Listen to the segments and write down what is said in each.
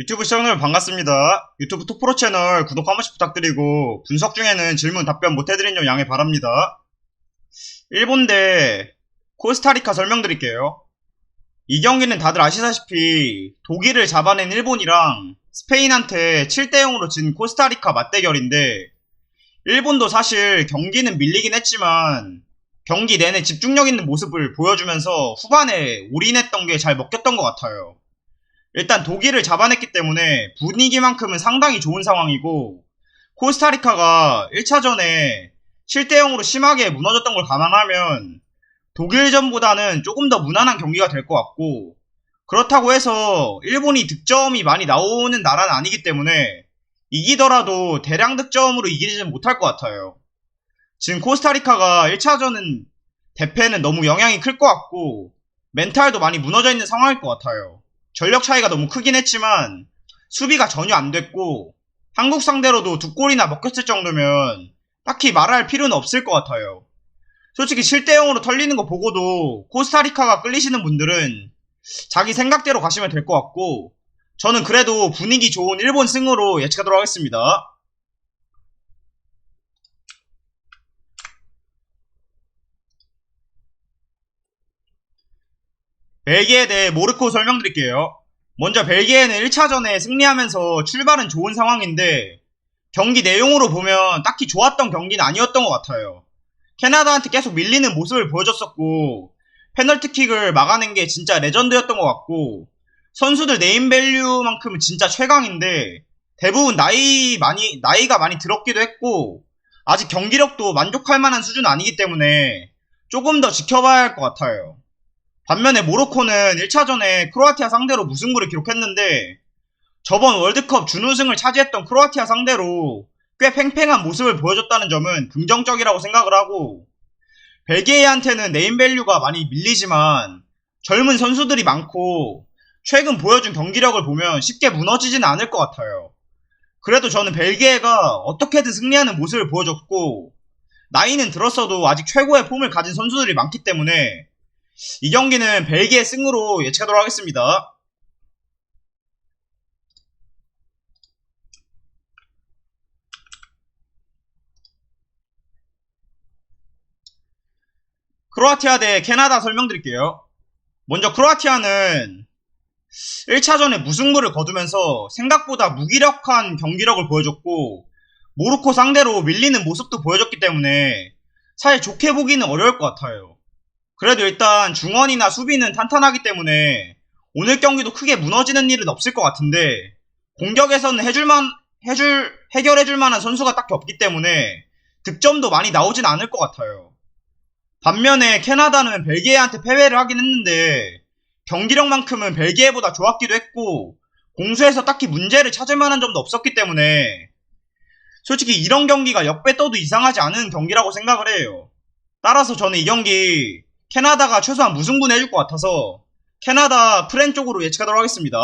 유튜브 시청자들 반갑습니다. 유튜브 톡프로 채널 구독 한 번씩 부탁드리고 분석 중에는 질문 답변 못 해드린 점 양해 바랍니다. 일본 대 코스타리카 설명드릴게요. 이 경기는 다들 아시다시피 독일을 잡아낸 일본이랑 스페인한테 7대0으로 진 코스타리카 맞대결인데 일본도 사실 경기는 밀리긴 했지만 경기 내내 집중력 있는 모습을 보여주면서 후반에 올인했던 게 잘 먹혔던 것 같아요. 일단 독일을 잡아냈기 때문에 분위기만큼은 상당히 좋은 상황이고 코스타리카가 1차전에 7대0으로 심하게 무너졌던 걸 감안하면 독일전보다는 조금 더 무난한 경기가 될 것 같고 그렇다고 해서 일본이 득점이 많이 나오는 나라는 아니기 때문에 이기더라도 대량 득점으로 이기지는 못할 것 같아요. 지금 코스타리카가 1차전은 대패는 너무 영향이 클 것 같고 멘탈도 많이 무너져 있는 상황일 것 같아요. 전력 차이가 너무 크긴 했지만 수비가 전혀 안 됐고 한국 상대로도 두 골이나 먹혔을 정도면 딱히 말할 필요는 없을 것 같아요. 솔직히 7대0으로 털리는 거 보고도 코스타리카가 끌리시는 분들은 자기 생각대로 가시면 될 것 같고 저는 그래도 분위기 좋은 일본 승으로 예측하도록 하겠습니다. 벨기에 대 모르코 설명드릴게요. 먼저 벨기에는 1차전에 승리하면서 출발은 좋은 상황인데 경기 내용으로 보면 딱히 좋았던 경기는 아니었던 것 같아요. 캐나다한테 계속 밀리는 모습을 보여줬었고 페널티킥을 막아낸 게 진짜 레전드였던 것 같고 선수들 네임밸류만큼은 진짜 최강인데 대부분 나이 많이 나이가 많이 들었기도 했고 아직 경기력도 만족할 만한 수준 아니기 때문에 조금 더 지켜봐야 할 것 같아요. 반면에 모로코는 1차전에 크로아티아 상대로 무승부를 기록했는데 저번 월드컵 준우승을 차지했던 크로아티아 상대로 꽤 팽팽한 모습을 보여줬다는 점은 긍정적이라고 생각을 하고 벨기에한테는 네임밸류가 많이 밀리지만 젊은 선수들이 많고 최근 보여준 경기력을 보면 쉽게 무너지지는 않을 것 같아요. 그래도 저는 벨기에가 어떻게든 승리하는 모습을 보여줬고 나이는 들었어도 아직 최고의 폼을 가진 선수들이 많기 때문에 이 경기는 벨기에 승으로 예측하도록 하겠습니다. 크로아티아 대 캐나다 설명드릴게요. 먼저 크로아티아는 1차전에 무승부를 거두면서 생각보다 무기력한 경기력을 보여줬고 모로코 상대로 밀리는 모습도 보여줬기 때문에 사실 좋게 보기는 어려울 것 같아요. 그래도 일단 중원이나 수비는 탄탄하기 때문에 오늘 경기도 크게 무너지는 일은 없을 것 같은데 공격에서는 해줄만 해줄 해결해줄 만한 선수가 딱히 없기 때문에 득점도 많이 나오진 않을 것 같아요. 반면에 캐나다는 벨기에한테 패배를 하긴 했는데 경기력만큼은 벨기에보다 좋았기도 했고 공수에서 딱히 문제를 찾을 만한 점도 없었기 때문에 솔직히 이런 경기가 역배 떠도 이상하지 않은 경기라고 생각을 해요. 따라서 저는 이 경기 캐나다가 최소한 무승부는 해줄 것 같아서 캐나다 프렌 쪽으로 예측하도록 하겠습니다.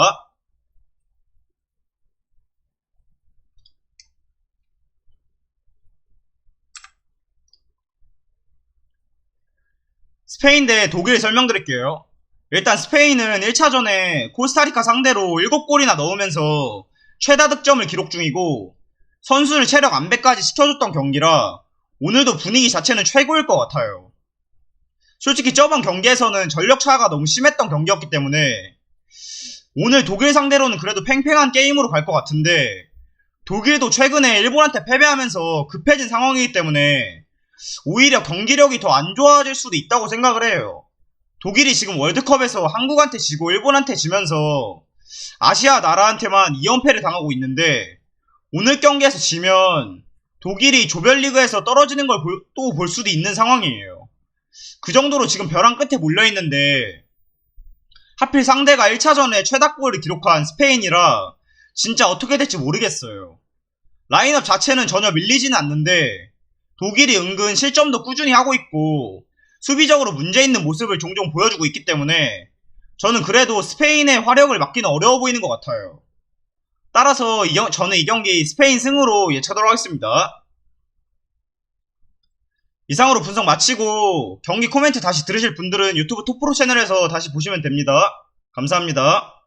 스페인 대 독일 설명드릴게요. 일단 스페인은 1차전에 코스타리카 상대로 7골이나 넣으면서 최다 득점을 기록 중이고 선수를 체력 안배까지 시켜줬던 경기라 오늘도 분위기 자체는 최고일 것 같아요. 솔직히 저번 경기에서는 전력 차가 너무 심했던 경기였기 때문에 오늘 독일 상대로는 그래도 팽팽한 게임으로 갈 것 같은데 독일도 최근에 일본한테 패배하면서 급해진 상황이기 때문에 오히려 경기력이 더 안 좋아질 수도 있다고 생각을 해요. 독일이 지금 월드컵에서 한국한테 지고 일본한테 지면서 아시아 나라한테만 2연패를 당하고 있는데 오늘 경기에서 지면 독일이 조별리그에서 떨어지는 걸 또 볼 수도 있는 상황이에요. 그 정도로 지금 벼랑 끝에 몰려 있는데 하필 상대가 1차전에 최다골을 기록한 스페인이라 진짜 어떻게 될지 모르겠어요. 라인업 자체는 전혀 밀리지는 않는데 독일이 은근 실점도 꾸준히 하고 있고 수비적으로 문제 있는 모습을 종종 보여주고 있기 때문에 저는 그래도 스페인의 화력을 막기는 어려워 보이는 것 같아요. 따라서 이 경- 저는 이 경기 스페인 승으로 예측하도록 하겠습니다. 이상으로 분석 마치고 경기 코멘트 다시 들으실 분들은 유튜브 톱프로 채널에서 다시 보시면 됩니다. 감사합니다.